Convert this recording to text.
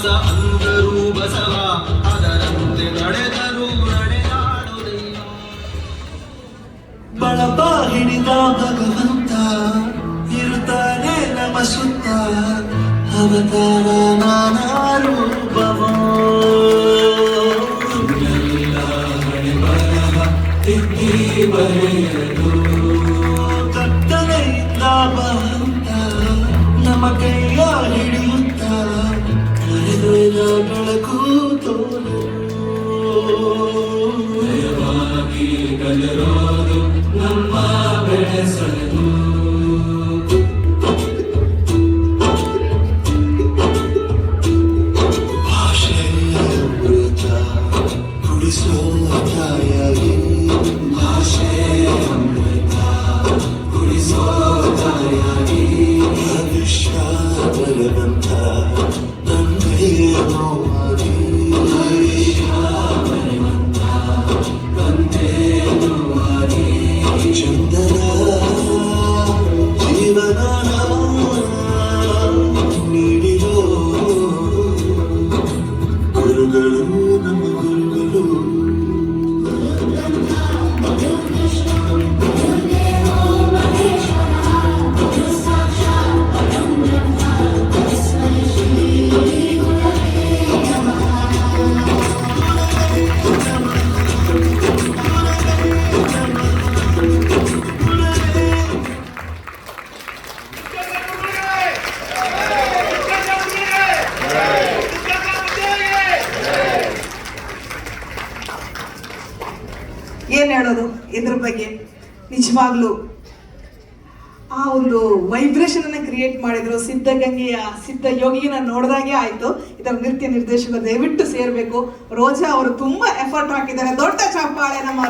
ದಾಸ ಬಸವ ಅದರಂತೆ ನಡೆದರು ನಡೆದಾಡು ಬಳಪ ಭಗವಂತ ಇರುತ್ತಾನೆ ಅವತಾರ ನಾನ ഗുരുകളും നമുക്ക് ഗുരുകളും ಏನ್ ಹೇಳೋದು ಇದ್ರ ಬಗ್ಗೆ? ನಿಜವಾಗ್ಲೂ ಆ ಒಂದು ವೈಬ್ರೇಷನ್ ಅನ್ನ ಕ್ರಿಯೇಟ್ ಮಾಡಿದ್ರು ಸಿದ್ಧಗಂಗೆಯ ಸಿದ್ಧ ಯೋಗಿನ ನೋಡಿದಾಗೆ ಆಯ್ತು. ಇದರ ನೃತ್ಯ ನಿರ್ದೇಶಕ ದಯವಿಟ್ಟು ಸೇರ್ಬೇಕು. ರೋಜಾ ಅವರು ತುಂಬಾ ಎಫರ್ಟ್ ಹಾಕಿದ್ದಾರೆ. ದೊಡ್ಡ ಚಪ್ಪಾಳೆ ನಮ್ಮ